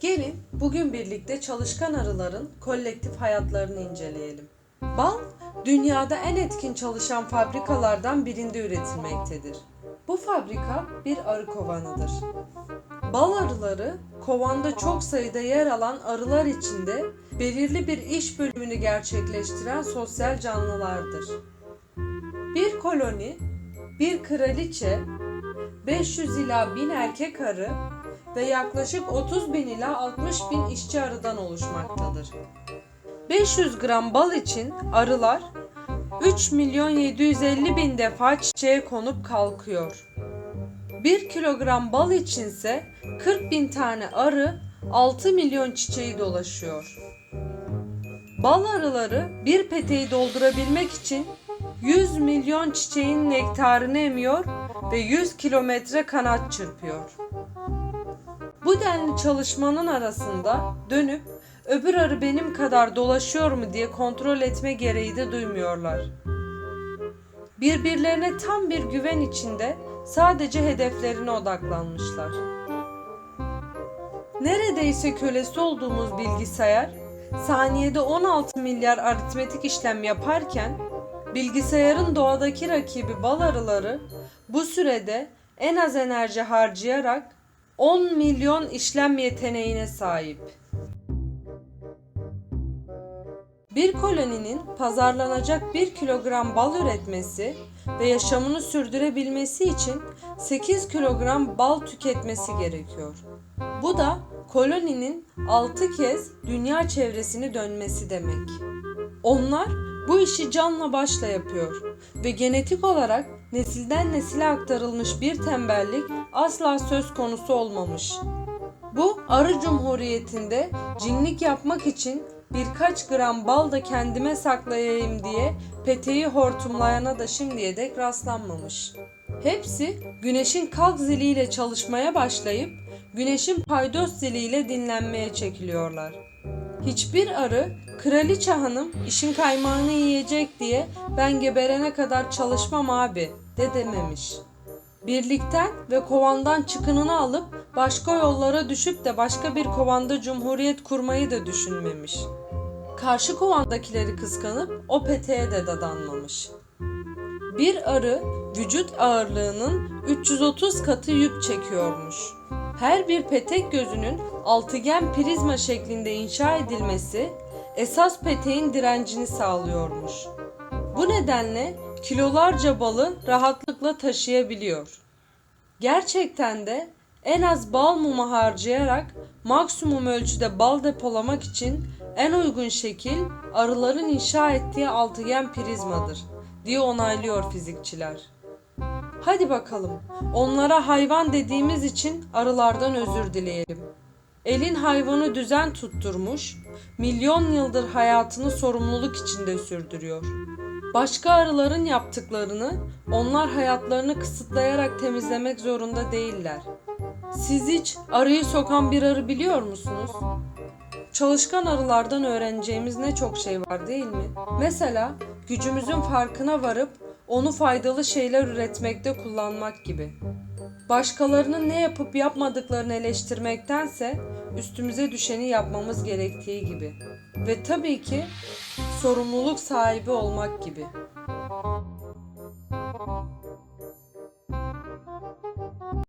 Gelin bugün birlikte çalışkan arıların kolektif hayatlarını inceleyelim. Bal, dünyada en etkin çalışan fabrikalardan birinde üretilmektedir. Bu fabrika bir arı kovanıdır. Bal arıları, kovanda çok sayıda yer alan arılar içinde belirli bir iş bölümünü gerçekleştiren sosyal canlılardır. Bir koloni, bir kraliçe, 500 ila 1000 erkek arı ve yaklaşık 30 bin ila 60 bin işçi arıdan oluşmaktadır. 500 gram bal için arılar 3 milyon 750 bin defa çiçeğe konup kalkıyor. 1 kilogram bal içinse 40 bin tane arı 6 milyon çiçeği dolaşıyor. Bal arıları bir peteği doldurabilmek için 100 milyon çiçeğin nektarını emiyor ve 100 kilometre kanat çırpıyor. Bu denli çalışmanın arasında dönüp öbür arı benim kadar dolaşıyor mu diye kontrol etme gereği de duymuyorlar. Birbirlerine tam bir güven içinde sadece hedeflerine odaklanmışlar. Neredeyse kölesi olduğumuz bilgisayar saniyede 16 milyar aritmetik işlem yaparken bilgisayarın doğadaki rakibi bal arıları bu sürede en az enerji harcayarak 10 milyon işlem yeteneğine sahip. Bir koloninin pazarlanacak 1 kilogram bal üretmesi ve yaşamını sürdürebilmesi için 8 kilogram bal tüketmesi gerekiyor. Bu da koloninin 6 kez dünya çevresini dönmesi demek. Onlar bu işi canla başla yapıyor ve genetik olarak nesilden nesile aktarılmış bir tembellik asla söz konusu olmamış. Bu arı cumhuriyetinde cinlik yapmak için birkaç gram bal da kendime saklayayım diye peteği hortumlayana da şimdiye dek rastlanmamış. Hepsi güneşin kalk ziliyle çalışmaya başlayıp güneşin paydos ziliyle dinlenmeye çekiliyorlar. Hiçbir arı kraliçe hanım işin kaymağını yiyecek diye ben geberene kadar çalışmam abi de dememiş. Birlikten ve kovandan çıkınını alıp başka yollara düşüp de başka bir kovanda cumhuriyet kurmayı da düşünmemiş. Karşı kovandakileri kıskanıp o peteğe de dadanmamış. Bir arı vücut ağırlığının 330 katı yük çekiyormuş. Her bir petek gözünün altıgen prizma şeklinde inşa edilmesi esas peteğin direncini sağlıyormuş. Bu nedenle kilolarca balı rahatlıkla taşıyabiliyor. Gerçekten de en az bal mumu harcayarak maksimum ölçüde bal depolamak için en uygun şekil arıların inşa ettiği altıgen prizmadır diye onaylıyor fizikçiler. Hadi bakalım onlara hayvan dediğimiz için arılardan özür dileyelim. Elin hayvanı düzen tutturmuş, milyon yıldır hayatını sorumluluk içinde sürdürüyor. Başka arıların yaptıklarını onlar hayatlarını kısıtlayarak temizlemek zorunda değiller. Siz hiç arıyı sokan bir arı biliyor musunuz? Çalışkan arılardan öğreneceğimiz ne çok şey var değil mi? Mesela gücümüzün farkına varıp onu faydalı şeyler üretmekte kullanmak gibi. Başkalarının ne yapıp yapmadıklarını eleştirmektense üstümüze düşeni yapmamız gerektiği gibi. Ve tabii ki sorumluluk sahibi olmak gibi.